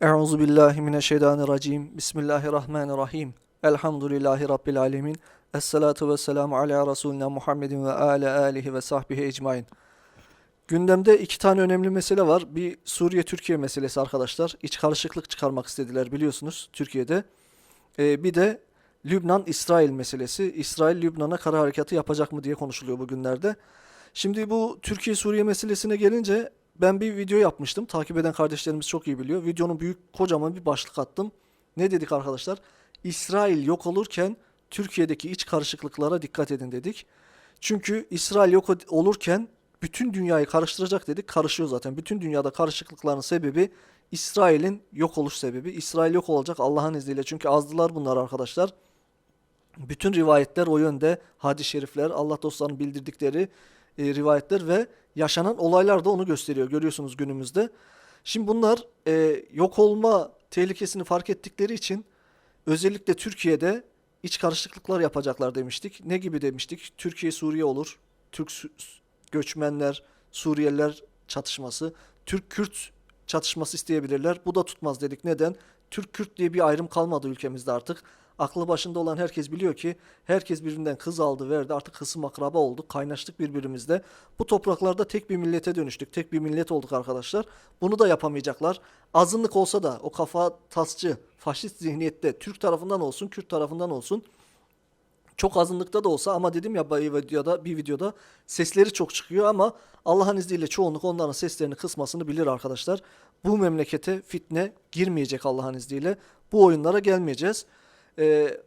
Euzu billahi mineşşeytanirracim. Bismillahirrahmanirrahim. Elhamdülillahi rabbil alamin. Essalatu vesselamu ala Resulina Muhammedin ve ala alihi ve sahbihi ecmaîn. Gündemde iki tane önemli mesele var. Bir Suriye-Türkiye meselesi arkadaşlar. İç karışıklık çıkarmak istediler biliyorsunuz Türkiye'de. Ee, bir de Lübnan-İsrail meselesi. İsrail Lübnan'a kara harekatı yapacak mı diye konuşuluyor bugünlerde. Şimdi bu Türkiye-Suriye meselesine gelince ben bir video yapmıştım. Takip eden kardeşlerimiz çok iyi biliyor. Videonun büyük kocaman bir başlık attım. Ne dedik arkadaşlar? İsrail yok olurken Türkiye'deki iç karışıklıklara dikkat edin dedik. Çünkü İsrail yok olurken bütün dünyayı karıştıracak dedik. Karışıyor zaten. Bütün dünyada karışıklıkların sebebi İsrail'in yok oluş sebebi. İsrail yok olacak Allah'ın izniyle. Çünkü azdılar bunlar arkadaşlar. Bütün rivayetler o yönde. Hadis-i şerifler, Allah dostlarının bildirdikleri e, rivayetler ve yaşanan olaylar da onu gösteriyor. Görüyorsunuz günümüzde. Şimdi bunlar e, yok olma tehlikesini fark ettikleri için özellikle Türkiye'de iç karışıklıklar yapacaklar demiştik. Ne gibi demiştik? Türkiye Suriye olur. Türk göçmenler, Suriyeliler çatışması, Türk-Kürt çatışması isteyebilirler. Bu da tutmaz dedik. Neden? Türk-Kürt diye bir ayrım kalmadı ülkemizde artık. Aklı başında olan herkes biliyor ki herkes birbirinden kız aldı verdi artık kısım akraba olduk kaynaştık birbirimizle. Bu topraklarda tek bir millete dönüştük tek bir millet olduk arkadaşlar. Bunu da yapamayacaklar. Azınlık olsa da o kafa tasçı faşist zihniyette Türk tarafından olsun Kürt tarafından olsun çok azınlıkta da olsa ama dedim ya bir videoda bir videoda sesleri çok çıkıyor ama Allah'ın izniyle çoğunluk onların seslerini kısmasını bilir arkadaşlar. Bu memlekete fitne girmeyecek Allah'ın izniyle. Bu oyunlara gelmeyeceğiz. Ee,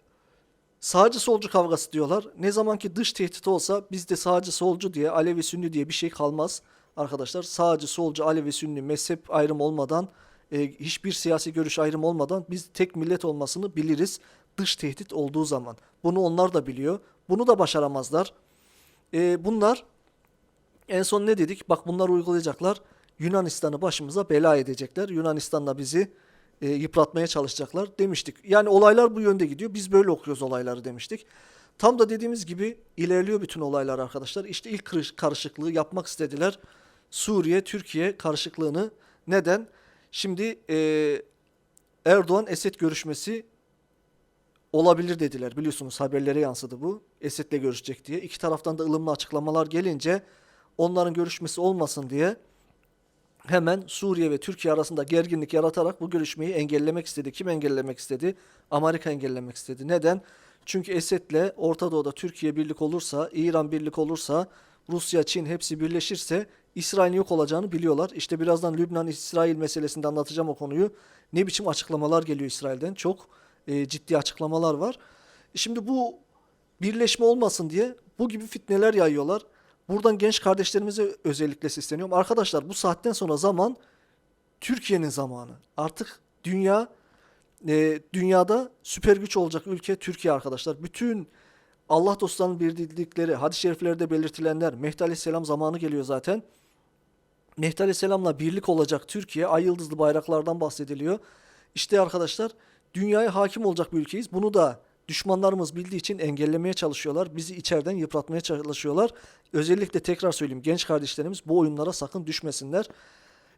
sağcı solcu kavgası diyorlar. Ne zaman ki dış tehdit olsa bizde sağcı solcu diye Alevi Sünni diye bir şey kalmaz arkadaşlar. Sağcı solcu Alevi Sünni mezhep ayrım olmadan e, hiçbir siyasi görüş ayrım olmadan biz tek millet olmasını biliriz dış tehdit olduğu zaman. Bunu onlar da biliyor. Bunu da başaramazlar. E, bunlar en son ne dedik? Bak bunlar uygulayacaklar. Yunanistan'ı başımıza bela edecekler. Yunanistan'la bizi e, yıpratmaya çalışacaklar demiştik. Yani olaylar bu yönde gidiyor. Biz böyle okuyoruz olayları demiştik. Tam da dediğimiz gibi ilerliyor bütün olaylar arkadaşlar. İşte ilk karış- karışıklığı yapmak istediler. Suriye, Türkiye karışıklığını. Neden? Şimdi e, Erdoğan-Esed görüşmesi olabilir dediler. Biliyorsunuz haberlere yansıdı bu. Esed'le görüşecek diye. İki taraftan da ılımlı açıklamalar gelince onların görüşmesi olmasın diye hemen Suriye ve Türkiye arasında gerginlik yaratarak bu görüşmeyi engellemek istedi. Kim engellemek istedi? Amerika engellemek istedi. Neden? Çünkü Esed'le Orta Doğu'da Türkiye birlik olursa, İran birlik olursa, Rusya, Çin hepsi birleşirse İsrail'in yok olacağını biliyorlar. İşte birazdan Lübnan-İsrail meselesinde anlatacağım o konuyu. Ne biçim açıklamalar geliyor İsrail'den? Çok e, ciddi açıklamalar var. Şimdi bu birleşme olmasın diye bu gibi fitneler yayıyorlar. Buradan genç kardeşlerimize özellikle sesleniyorum. Arkadaşlar bu saatten sonra zaman Türkiye'nin zamanı. Artık dünya e, dünyada süper güç olacak ülke Türkiye arkadaşlar. Bütün Allah dostlarının bildirdikleri, hadis-i şeriflerde belirtilenler, Mehdi Aleyhisselam zamanı geliyor zaten. Mehdi Aleyhisselam'la birlik olacak Türkiye, ay yıldızlı bayraklardan bahsediliyor. İşte arkadaşlar dünyaya hakim olacak bir ülkeyiz. Bunu da düşmanlarımız bildiği için engellemeye çalışıyorlar. Bizi içeriden yıpratmaya çalışıyorlar. Özellikle tekrar söyleyeyim genç kardeşlerimiz bu oyunlara sakın düşmesinler.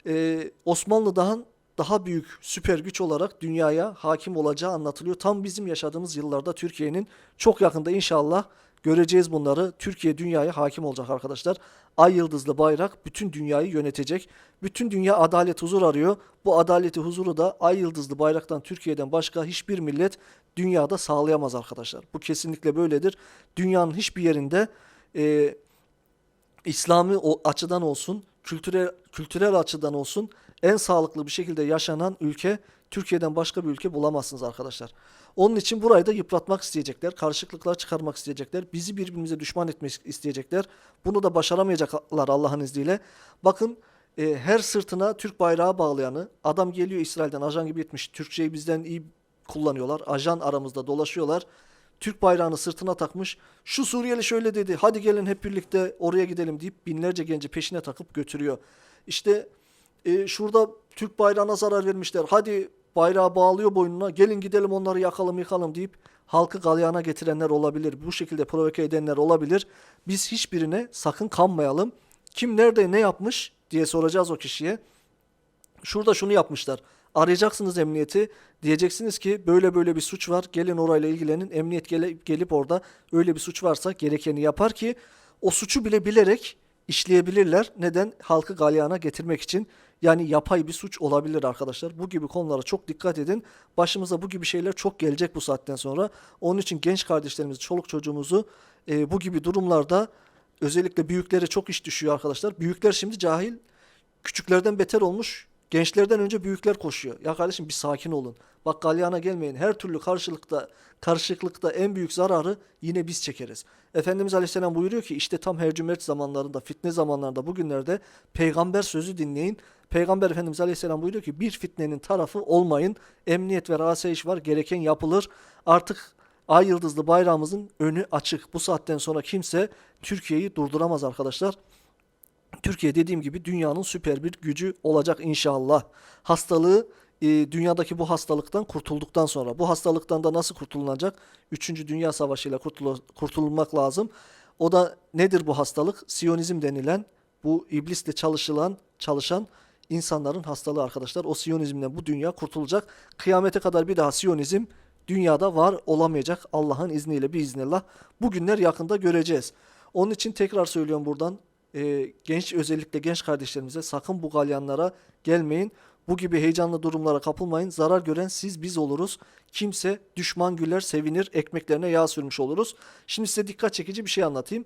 Ee, Osmanlı'dan daha büyük süper güç olarak dünyaya hakim olacağı anlatılıyor. Tam bizim yaşadığımız yıllarda Türkiye'nin çok yakında inşallah göreceğiz bunları. Türkiye dünyaya hakim olacak arkadaşlar. Ay yıldızlı bayrak bütün dünyayı yönetecek. Bütün dünya adalet huzur arıyor. Bu adaleti huzuru da ay yıldızlı bayraktan Türkiye'den başka hiçbir millet dünyada sağlayamaz arkadaşlar. Bu kesinlikle böyledir. Dünyanın hiçbir yerinde e, İslami açıdan olsun, kültürel kültürel açıdan olsun en sağlıklı bir şekilde yaşanan ülke Türkiye'den başka bir ülke bulamazsınız arkadaşlar. Onun için burayı da yıpratmak isteyecekler, karışıklıklar çıkarmak isteyecekler, bizi birbirimize düşman etmek isteyecekler. Bunu da başaramayacaklar Allah'ın izniyle. Bakın e, her sırtına Türk bayrağı bağlayanı, adam geliyor İsrail'den ajan gibi etmiş, Türkçeyi bizden iyi kullanıyorlar, ajan aramızda dolaşıyorlar. Türk bayrağını sırtına takmış. Şu Suriyeli şöyle dedi. Hadi gelin hep birlikte oraya gidelim deyip binlerce genci peşine takıp götürüyor. İşte e, şurada Türk bayrağına zarar vermişler. Hadi bayrağı bağlıyor boynuna. Gelin gidelim onları yakalım yıkalım deyip halkı galyana getirenler olabilir. Bu şekilde provoke edenler olabilir. Biz hiçbirine sakın kanmayalım. Kim nerede ne yapmış diye soracağız o kişiye. Şurada şunu yapmışlar. Arayacaksınız emniyeti. Diyeceksiniz ki böyle böyle bir suç var. Gelin orayla ilgilenin. Emniyet gele- gelip orada öyle bir suç varsa gerekeni yapar ki o suçu bile bilerek işleyebilirler. Neden? Halkı galyana getirmek için. Yani yapay bir suç olabilir arkadaşlar. Bu gibi konulara çok dikkat edin. Başımıza bu gibi şeyler çok gelecek bu saatten sonra. Onun için genç kardeşlerimizi, çoluk çocuğumuzu e, bu gibi durumlarda özellikle büyüklere çok iş düşüyor arkadaşlar. Büyükler şimdi cahil, küçüklerden beter olmuş. Gençlerden önce büyükler koşuyor. Ya kardeşim bir sakin olun. Bak galyana gelmeyin. Her türlü karşılıkta karışıklıkta en büyük zararı yine biz çekeriz. Efendimiz Aleyhisselam buyuruyor ki işte tam hercümerç zamanlarında, fitne zamanlarında bugünlerde peygamber sözü dinleyin. Peygamber Efendimiz Aleyhisselam buyuruyor ki bir fitnenin tarafı olmayın. Emniyet ve asayiş var. Gereken yapılır. Artık ay yıldızlı bayrağımızın önü açık. Bu saatten sonra kimse Türkiye'yi durduramaz arkadaşlar. Türkiye dediğim gibi dünyanın süper bir gücü olacak inşallah. Hastalığı e, dünyadaki bu hastalıktan kurtulduktan sonra bu hastalıktan da nasıl kurtulunacak? Üçüncü Dünya Savaşı ile kurtul- kurtulmak lazım. O da nedir bu hastalık? Siyonizm denilen bu iblisle çalışılan çalışan insanların hastalığı arkadaşlar. O Siyonizmden bu dünya kurtulacak. Kıyamete kadar bir daha Siyonizm dünyada var olamayacak Allah'ın izniyle biiznillah. Bugünler yakında göreceğiz. Onun için tekrar söylüyorum buradan e, genç özellikle genç kardeşlerimize sakın bu galyanlara gelmeyin. Bu gibi heyecanlı durumlara kapılmayın. Zarar gören siz biz oluruz. Kimse düşman güler, sevinir, ekmeklerine yağ sürmüş oluruz. Şimdi size dikkat çekici bir şey anlatayım.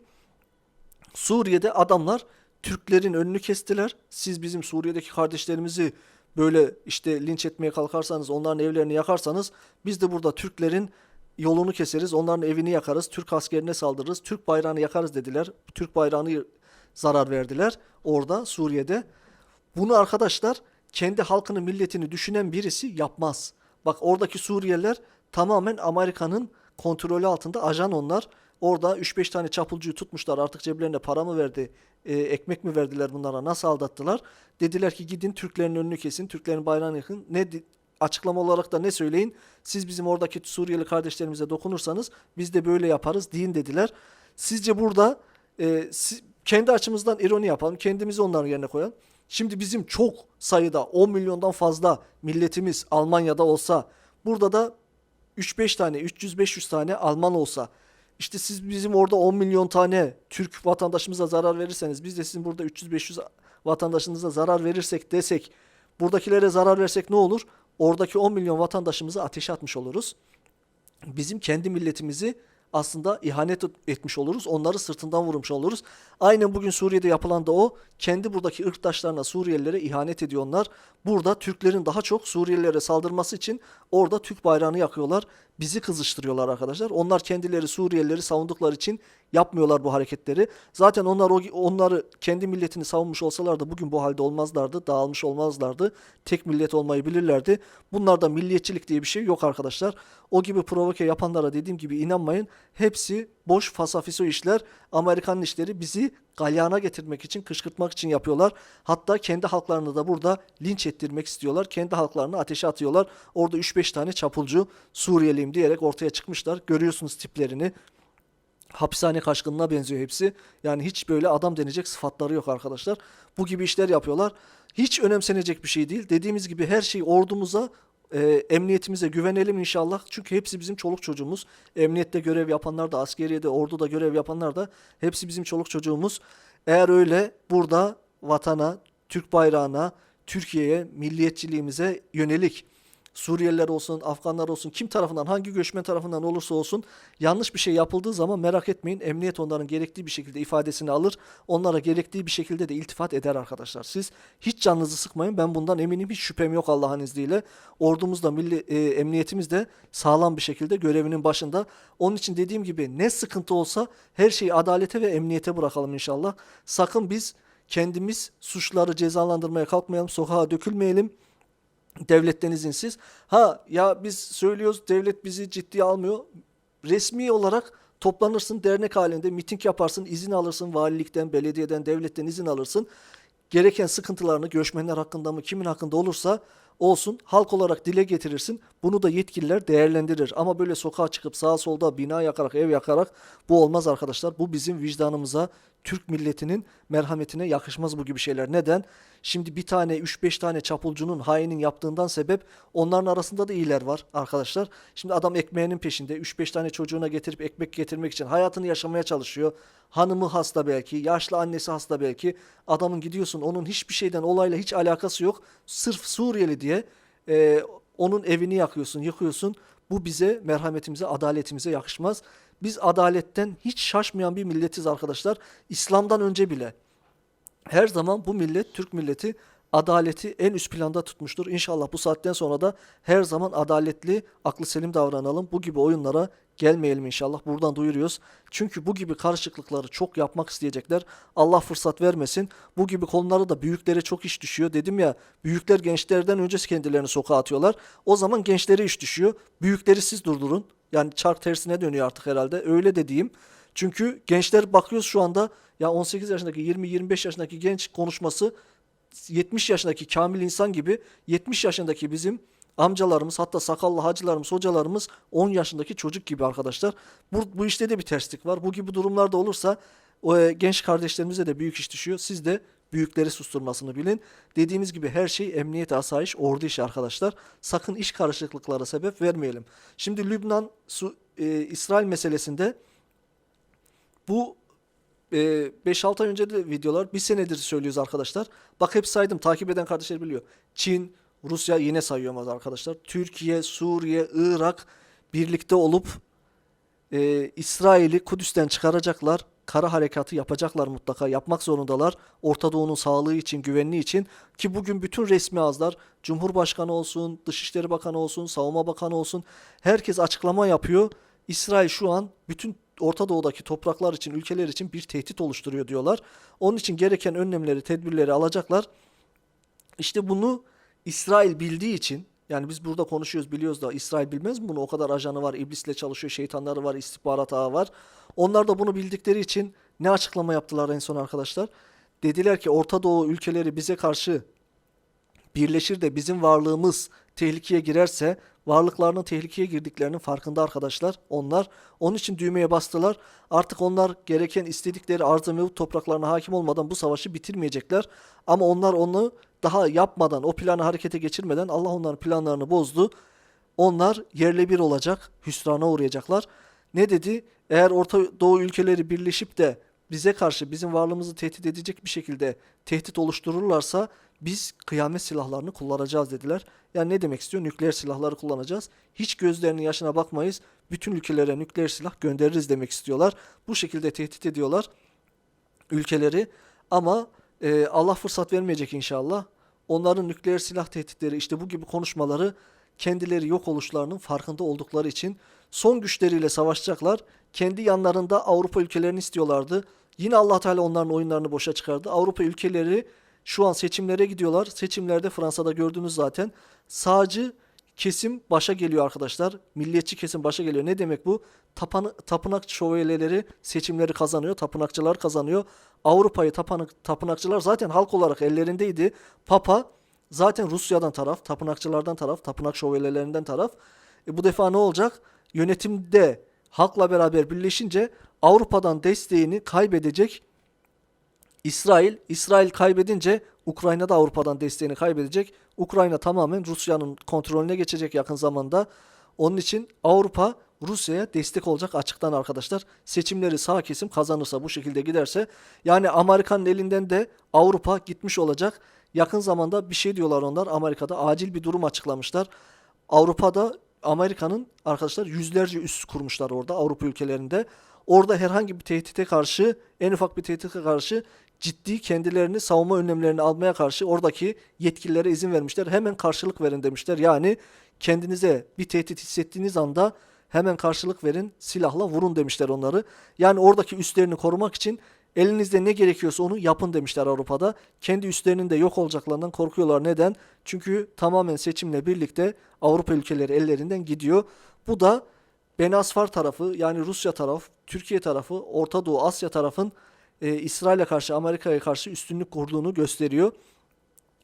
Suriye'de adamlar Türklerin önünü kestiler. Siz bizim Suriye'deki kardeşlerimizi böyle işte linç etmeye kalkarsanız, onların evlerini yakarsanız biz de burada Türklerin yolunu keseriz, onların evini yakarız, Türk askerine saldırırız, Türk bayrağını yakarız dediler. Türk bayrağını zarar verdiler orada Suriye'de. Bunu arkadaşlar kendi halkını, milletini düşünen birisi yapmaz. Bak oradaki Suriyeliler tamamen Amerika'nın kontrolü altında ajan onlar. Orada 3-5 tane çapulcuyu tutmuşlar. Artık ceplerine para mı verdi, e, ekmek mi verdiler bunlara, nasıl aldattılar? Dediler ki gidin Türklerin önünü kesin, Türklerin bayrağını yakın. Ne açıklama olarak da ne söyleyin? Siz bizim oradaki Suriyeli kardeşlerimize dokunursanız biz de böyle yaparız deyin dediler. Sizce burada e, si- kendi açımızdan ironi yapalım, kendimizi onların yerine koyalım. Şimdi bizim çok sayıda 10 milyondan fazla milletimiz Almanya'da olsa burada da 3-5 tane 300-500 tane Alman olsa işte siz bizim orada 10 milyon tane Türk vatandaşımıza zarar verirseniz biz de sizin burada 300-500 vatandaşınıza zarar verirsek desek buradakilere zarar versek ne olur? Oradaki 10 milyon vatandaşımızı ateşe atmış oluruz. Bizim kendi milletimizi aslında ihanet etmiş oluruz. Onları sırtından vurmuş oluruz. Aynen bugün Suriye'de yapılan da o. Kendi buradaki ırktaşlarına, Suriyelilere ihanet ediyorlar. Burada Türklerin daha çok Suriyelilere saldırması için orada Türk bayrağını yakıyorlar. Bizi kızıştırıyorlar arkadaşlar. Onlar kendileri Suriyelileri savundukları için yapmıyorlar bu hareketleri. Zaten onlar onları kendi milletini savunmuş olsalardı bugün bu halde olmazlardı. Dağılmış olmazlardı. Tek millet olmayı bilirlerdi. Bunlarda milliyetçilik diye bir şey yok arkadaşlar. O gibi provoke yapanlara dediğim gibi inanmayın. Hepsi boş fasafiso işler. Amerikan'ın işleri bizi galyana getirmek için, kışkırtmak için yapıyorlar. Hatta kendi halklarını da burada linç ettirmek istiyorlar. Kendi halklarını ateşe atıyorlar. Orada 3-5 tane çapulcu Suriyeliyim diyerek ortaya çıkmışlar. Görüyorsunuz tiplerini. Hapishane kaçkınına benziyor hepsi. Yani hiç böyle adam denecek sıfatları yok arkadaşlar. Bu gibi işler yapıyorlar. Hiç önemsenecek bir şey değil. Dediğimiz gibi her şey ordumuza, e, emniyetimize güvenelim inşallah. Çünkü hepsi bizim çoluk çocuğumuz. Emniyette görev yapanlar da, askeriyede, orduda görev yapanlar da hepsi bizim çoluk çocuğumuz. Eğer öyle burada vatana, Türk bayrağına, Türkiye'ye, milliyetçiliğimize yönelik Suriyeliler olsun, Afganlar olsun, kim tarafından, hangi göçmen tarafından olursa olsun yanlış bir şey yapıldığı zaman merak etmeyin. Emniyet onların gerektiği bir şekilde ifadesini alır. Onlara gerektiği bir şekilde de iltifat eder arkadaşlar. Siz hiç canınızı sıkmayın. Ben bundan eminim. Hiç şüphem yok Allah'ın izniyle. Ordumuz da, milli, e, emniyetimiz de sağlam bir şekilde görevinin başında. Onun için dediğim gibi ne sıkıntı olsa her şeyi adalete ve emniyete bırakalım inşallah. Sakın biz kendimiz suçları cezalandırmaya kalkmayalım, sokağa dökülmeyelim devletten izinsiz. Ha ya biz söylüyoruz devlet bizi ciddiye almıyor. Resmi olarak toplanırsın dernek halinde miting yaparsın izin alırsın valilikten belediyeden devletten izin alırsın. Gereken sıkıntılarını göçmenler hakkında mı kimin hakkında olursa olsun halk olarak dile getirirsin. Bunu da yetkililer değerlendirir. Ama böyle sokağa çıkıp sağa solda bina yakarak ev yakarak bu olmaz arkadaşlar. Bu bizim vicdanımıza Türk milletinin merhametine yakışmaz bu gibi şeyler. Neden? Şimdi bir tane 3-5 tane çapulcunun hainin yaptığından sebep onların arasında da iyiler var arkadaşlar. Şimdi adam ekmeğinin peşinde 3-5 tane çocuğuna getirip ekmek getirmek için hayatını yaşamaya çalışıyor. Hanımı hasta belki, yaşlı annesi hasta belki. Adamın gidiyorsun onun hiçbir şeyden olayla hiç alakası yok. Sırf Suriyeli diye e, onun evini yakıyorsun, yıkıyorsun. Bu bize, merhametimize, adaletimize yakışmaz. Biz adaletten hiç şaşmayan bir milletiz arkadaşlar. İslam'dan önce bile. Her zaman bu millet, Türk milleti adaleti en üst planda tutmuştur. İnşallah bu saatten sonra da her zaman adaletli, aklı selim davranalım. Bu gibi oyunlara gelmeyelim inşallah. Buradan duyuruyoruz. Çünkü bu gibi karışıklıkları çok yapmak isteyecekler. Allah fırsat vermesin. Bu gibi konuları da büyüklere çok iş düşüyor. Dedim ya büyükler gençlerden önce kendilerini sokağa atıyorlar. O zaman gençlere iş düşüyor. Büyükleri siz durdurun. Yani çark tersine dönüyor artık herhalde. Öyle de diyeyim. Çünkü gençler bakıyoruz şu anda ya 18 yaşındaki 20-25 yaşındaki genç konuşması 70 yaşındaki kamil insan gibi 70 yaşındaki bizim amcalarımız hatta sakallı hacılarımız hocalarımız 10 yaşındaki çocuk gibi arkadaşlar. Bu, bu işte de bir terslik var. Bu gibi durumlarda olursa o e, genç kardeşlerimize de büyük iş düşüyor. Siz de büyükleri susturmasını bilin. Dediğimiz gibi her şey emniyet, asayiş, ordu işi arkadaşlar. Sakın iş karışıklıklara sebep vermeyelim. Şimdi Lübnan, Su, e, İsrail meselesinde bu e, 5-6 ay önce de videolar bir senedir söylüyoruz arkadaşlar. Bak hep saydım takip eden kardeşler biliyor. Çin, Rusya yine sayıyorum arkadaşlar. Türkiye, Suriye, Irak birlikte olup e, İsrail'i Kudüs'ten çıkaracaklar. Kara harekatı yapacaklar mutlaka. Yapmak zorundalar. Orta Doğu'nun sağlığı için, güvenliği için. Ki bugün bütün resmi ağızlar, Cumhurbaşkanı olsun, Dışişleri Bakanı olsun, Savunma Bakanı olsun. Herkes açıklama yapıyor. İsrail şu an bütün Orta Doğu'daki topraklar için, ülkeler için bir tehdit oluşturuyor diyorlar. Onun için gereken önlemleri, tedbirleri alacaklar. İşte bunu İsrail bildiği için yani biz burada konuşuyoruz biliyoruz da İsrail bilmez mi bunu? O kadar ajanı var, iblisle çalışıyor, şeytanları var, istihbarat ağı var. Onlar da bunu bildikleri için ne açıklama yaptılar en son arkadaşlar? Dediler ki Orta Doğu ülkeleri bize karşı birleşir de bizim varlığımız tehlikeye girerse varlıklarının tehlikeye girdiklerinin farkında arkadaşlar onlar. Onun için düğmeye bastılar. Artık onlar gereken istedikleri arz-ı mevcut topraklarına hakim olmadan bu savaşı bitirmeyecekler. Ama onlar onu daha yapmadan, o planı harekete geçirmeden Allah onların planlarını bozdu. Onlar yerle bir olacak, hüsrana uğrayacaklar. Ne dedi? Eğer Orta Doğu ülkeleri birleşip de bize karşı bizim varlığımızı tehdit edecek bir şekilde tehdit oluştururlarsa biz kıyamet silahlarını kullanacağız dediler. Yani ne demek istiyor? Nükleer silahları kullanacağız. Hiç gözlerinin yaşına bakmayız. Bütün ülkelere nükleer silah göndeririz demek istiyorlar. Bu şekilde tehdit ediyorlar ülkeleri. Ama e, Allah fırsat vermeyecek inşallah. Onların nükleer silah tehditleri işte bu gibi konuşmaları kendileri yok oluşlarının farkında oldukları için son güçleriyle savaşacaklar. Kendi yanlarında Avrupa ülkelerini istiyorlardı. Yine Allah Teala onların oyunlarını boşa çıkardı. Avrupa ülkeleri şu an seçimlere gidiyorlar. Seçimlerde Fransa'da gördünüz zaten. Sağcı kesim başa geliyor arkadaşlar. Milliyetçi kesim başa geliyor. Ne demek bu? Tapan, tapınak şövalyeleri seçimleri kazanıyor. Tapınakçılar kazanıyor. Avrupa'yı tapınak, tapınakçılar zaten halk olarak ellerindeydi. Papa zaten Rusya'dan taraf, tapınakçılardan taraf, tapınak şövalyelerinden taraf. E bu defa ne olacak? Yönetimde halkla beraber birleşince Avrupa'dan desteğini kaybedecek İsrail, İsrail kaybedince Ukrayna da Avrupa'dan desteğini kaybedecek. Ukrayna tamamen Rusya'nın kontrolüne geçecek yakın zamanda. Onun için Avrupa Rusya'ya destek olacak açıktan arkadaşlar. Seçimleri sağ kesim kazanırsa bu şekilde giderse yani Amerika'nın elinden de Avrupa gitmiş olacak. Yakın zamanda bir şey diyorlar onlar Amerika'da acil bir durum açıklamışlar. Avrupa'da Amerika'nın arkadaşlar yüzlerce üs kurmuşlar orada Avrupa ülkelerinde. Orada herhangi bir tehdite karşı, en ufak bir tehdite karşı ciddi kendilerini savunma önlemlerini almaya karşı oradaki yetkililere izin vermişler. Hemen karşılık verin demişler. Yani kendinize bir tehdit hissettiğiniz anda hemen karşılık verin, silahla vurun demişler onları. Yani oradaki üslerini korumak için elinizde ne gerekiyorsa onu yapın demişler Avrupa'da. Kendi üstlerinin de yok olacaklarından korkuyorlar. Neden? Çünkü tamamen seçimle birlikte Avrupa ülkeleri ellerinden gidiyor. Bu da Benasfar tarafı yani Rusya taraf, Türkiye tarafı, Orta Doğu, Asya tarafın e, İsrail'e karşı, Amerika'ya karşı üstünlük kurduğunu gösteriyor.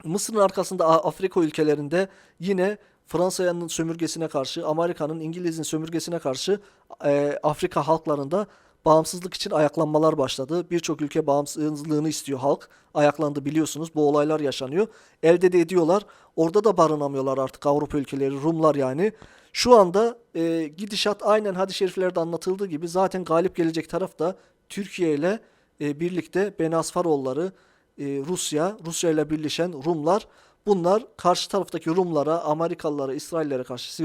Mısır'ın arkasında Afrika ülkelerinde yine Fransa'nın sömürgesine karşı, Amerika'nın, İngiliz'in sömürgesine karşı e, Afrika halklarında bağımsızlık için ayaklanmalar başladı. Birçok ülke bağımsızlığını istiyor halk. Ayaklandı biliyorsunuz. Bu olaylar yaşanıyor. Elde de ediyorlar. Orada da barınamıyorlar artık Avrupa ülkeleri, Rumlar yani. Şu anda e, gidişat aynen hadis-i şeriflerde anlatıldığı gibi zaten galip gelecek taraf da Türkiye ile e, birlikte Beni Asfaroğulları, e, Rusya, Rusya ile birleşen Rumlar bunlar karşı taraftaki Rumlara, Amerikalılara, İsraillere karşı,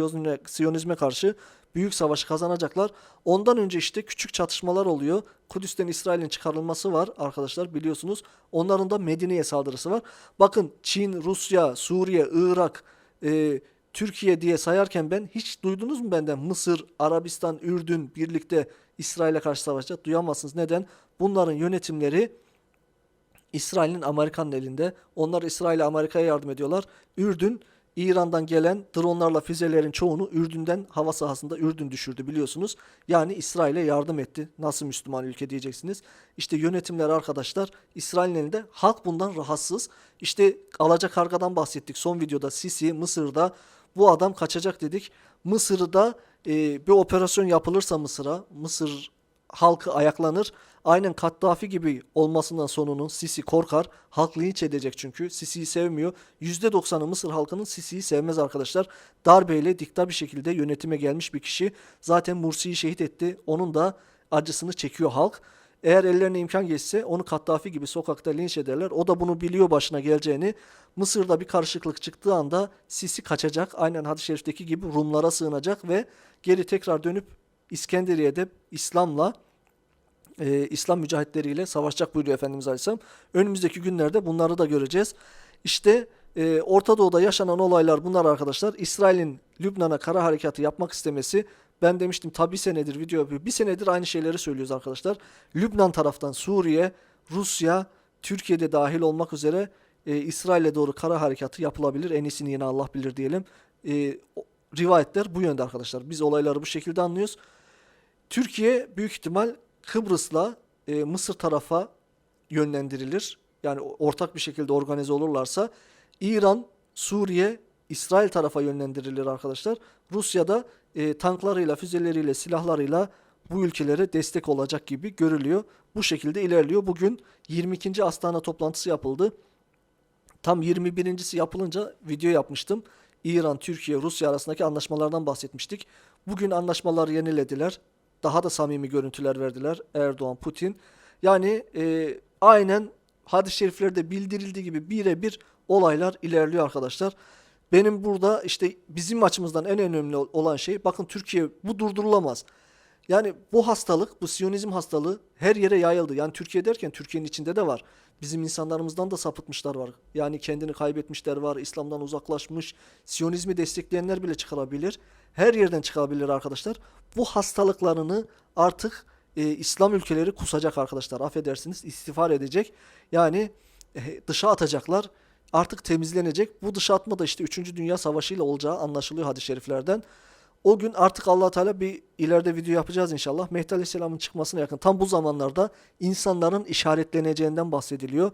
Siyonizme karşı büyük savaşı kazanacaklar. Ondan önce işte küçük çatışmalar oluyor. Kudüs'ten İsrail'in çıkarılması var arkadaşlar biliyorsunuz. Onların da Medine'ye saldırısı var. Bakın Çin, Rusya, Suriye, Irak, e, Türkiye diye sayarken ben hiç duydunuz mu benden Mısır, Arabistan, Ürdün birlikte İsrail'e karşı savaşacak? Duyamazsınız. Neden? Bunların yönetimleri İsrail'in Amerika'nın elinde. Onlar İsrail'e Amerika'ya yardım ediyorlar. Ürdün İran'dan gelen dronlarla füzelerin çoğunu Ürdün'den hava sahasında Ürdün düşürdü biliyorsunuz. Yani İsrail'e yardım etti. Nasıl Müslüman ülke diyeceksiniz. İşte yönetimler arkadaşlar İsrail'in elinde. Halk bundan rahatsız. İşte Alacakarga'dan bahsettik son videoda. Sisi Mısır'da bu adam kaçacak dedik. Mısır'da e, bir operasyon yapılırsa Mısır'a Mısır halkı ayaklanır. Aynen Kaddafi gibi olmasından sonunun Sisi korkar. Halk linç edecek çünkü. Sisi'yi sevmiyor. %90'ı Mısır halkının Sisi'yi sevmez arkadaşlar. Darbeyle dikta bir şekilde yönetime gelmiş bir kişi. Zaten Mursi'yi şehit etti. Onun da acısını çekiyor halk. Eğer ellerine imkan geçse onu Kaddafi gibi sokakta linç ederler. O da bunu biliyor başına geleceğini. Mısır'da bir karışıklık çıktığı anda Sisi kaçacak. Aynen hadis-i şerifteki gibi Rumlara sığınacak ve geri tekrar dönüp İskenderiye'de İslam'la e, İslam mücahitleriyle savaşacak buyuruyor Efendimiz Aleyhisselam. Önümüzdeki günlerde bunları da göreceğiz. İşte e, Orta Doğu'da yaşanan olaylar bunlar arkadaşlar. İsrail'in Lübnan'a kara harekatı yapmak istemesi. Ben demiştim tabi senedir video yapıyor. Bir senedir aynı şeyleri söylüyoruz arkadaşlar. Lübnan taraftan Suriye, Rusya, Türkiye'de dahil olmak üzere e, İsrail'e doğru kara harekatı yapılabilir. En iyisini yine Allah bilir diyelim. E, rivayetler bu yönde arkadaşlar. Biz olayları bu şekilde anlıyoruz. Türkiye büyük ihtimal Kıbrıs'la e, Mısır tarafa yönlendirilir. Yani ortak bir şekilde organize olurlarsa İran, Suriye, İsrail tarafa yönlendirilir arkadaşlar. Rusya'da e, tanklarıyla, füzeleriyle, silahlarıyla bu ülkelere destek olacak gibi görülüyor. Bu şekilde ilerliyor. Bugün 22. Astana toplantısı yapıldı. Tam 21.si yapılınca video yapmıştım. İran, Türkiye, Rusya arasındaki anlaşmalardan bahsetmiştik. Bugün anlaşmaları yenilediler. Daha da samimi görüntüler verdiler Erdoğan, Putin. Yani e, aynen hadis-i şeriflerde bildirildiği gibi birebir olaylar ilerliyor arkadaşlar. Benim burada işte bizim açımızdan en önemli olan şey bakın Türkiye bu durdurulamaz. Yani bu hastalık, bu Siyonizm hastalığı her yere yayıldı. Yani Türkiye derken Türkiye'nin içinde de var. Bizim insanlarımızdan da sapıtmışlar var. Yani kendini kaybetmişler var, İslam'dan uzaklaşmış, Siyonizmi destekleyenler bile çıkarabilir. Her yerden çıkabilir arkadaşlar. Bu hastalıklarını artık e, İslam ülkeleri kusacak arkadaşlar. Affedersiniz, istiğfar edecek. Yani e, dışa atacaklar. Artık temizlenecek. Bu dışa atma da işte 3. Dünya Savaşı ile olacağı anlaşılıyor hadis-i şeriflerden. O gün artık allah Teala bir ileride video yapacağız inşallah. Mehdi Aleyhisselam'ın çıkmasına yakın. Tam bu zamanlarda insanların işaretleneceğinden bahsediliyor.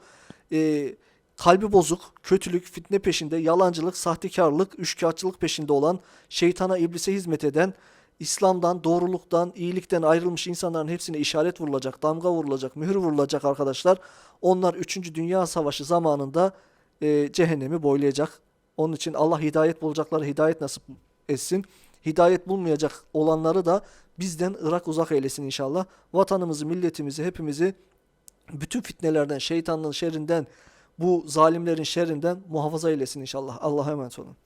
Ee, kalbi bozuk, kötülük, fitne peşinde, yalancılık, sahtekarlık, üçkağıtçılık peşinde olan, şeytana, iblise hizmet eden, İslam'dan, doğruluktan, iyilikten ayrılmış insanların hepsine işaret vurulacak, damga vurulacak, mühür vurulacak arkadaşlar. Onlar 3. Dünya Savaşı zamanında e, cehennemi boylayacak. Onun için Allah hidayet bulacakları hidayet nasip etsin. Hidayet bulmayacak olanları da bizden ırak uzak eylesin inşallah. Vatanımızı, milletimizi, hepimizi bütün fitnelerden, şeytanlığın şerrinden, bu zalimlerin şerrinden muhafaza eylesin inşallah. Allah'a emanet olun.